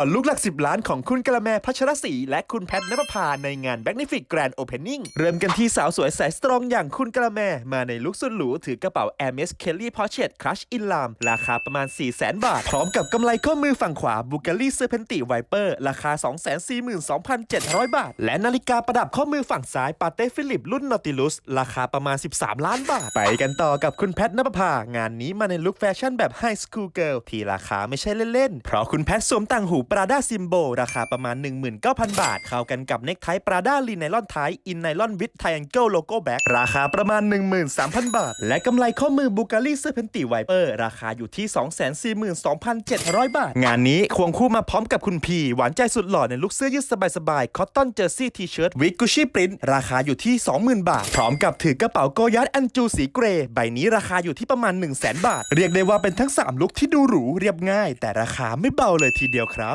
อลูกหลักสิบล้านของคุณกระแมพัชรศรีและคุณแพทนภพาในงาน b a g n i f i c Grand Opening เริ่มกันที่สาวสวยสายสตรองอย่างคุณกระแมมาในลุคสุดหรูถือกระเป๋า a m e s Kelly Portrait Crush in Lam ราคาประมาณ 4 0 0 0 0 0 บาท พร้อมกับกำไลข้อมือฝั่งขวา b u g a l i Serpenti Viper ราคา 242,700 บาท และนาฬิกาประดับข้อมือฝั่งซ้ายปาเต้ฟิลิปรุ่น Nautilus ราคาประมาณ 13 ล้านบาท ไปกันต่อกับคุณแพทนภพางานนี้มาในลุคแฟชั่นแบบ High School Girl ที่ราคาไม่ใช่เล่นๆเพราะคุณแพทสวมต่างหูปราด้าซิมโบราคาประมาณ 19,000 บาท เข้ากันกับเน็กไทปราด้าลีไนลอนไทอินไนลอนวิดไทแองเกิลโลโก้แบ็กราคาประมาณ 13,000 บาท และกำไลข้อมือบูการีเซอร์เพนติไวเปอร์ราคาอยู่ที่ 242,700 บาท งานนี้ควงคู่มาพร้อมกับคุณพีหวานใจสุดหล่อในลุคเสื้อยืดสบายๆคอตตอนเจอร์ซี่ทีเชิร์ตวิกกุชี่ปรินราคาอยู่ที่ 20,000 บาท พร้อมกับถือกระเป๋าโกยัดอันจูสีเกรย์ใบนี้ราคาอยู่ที่ประมาณ 100,000บาท เรียกได้ว่าเป็นทั้ง 3 ลุคที่ดูหรูเรียบง่าย แต่ราคาไม่เบาเลยทีเดียวครับ